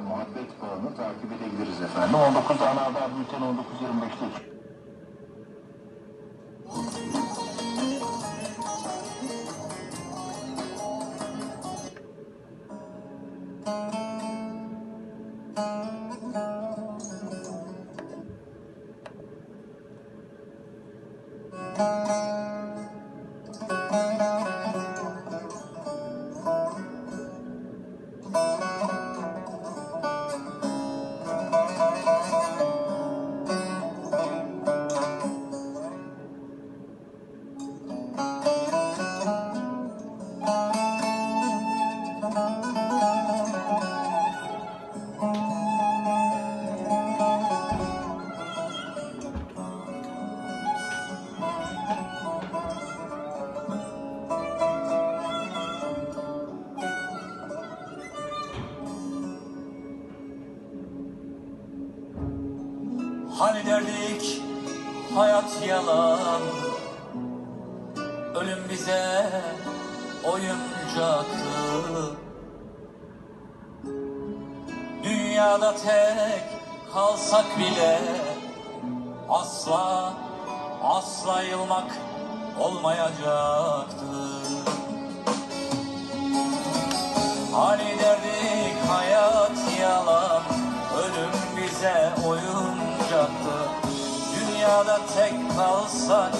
muhabbet bağını takip edebiliriz efendim. 19 ana haber bülteni 19.25'te Hani derdik hayat yalan Ölüm bize oyuncaktı. Dünyada tek kalsak bile Asla asla yılmak olmayacaktı. Hani derdik hayat yalan Ölüm bize oyuncaktı. Dünyada tek kalsak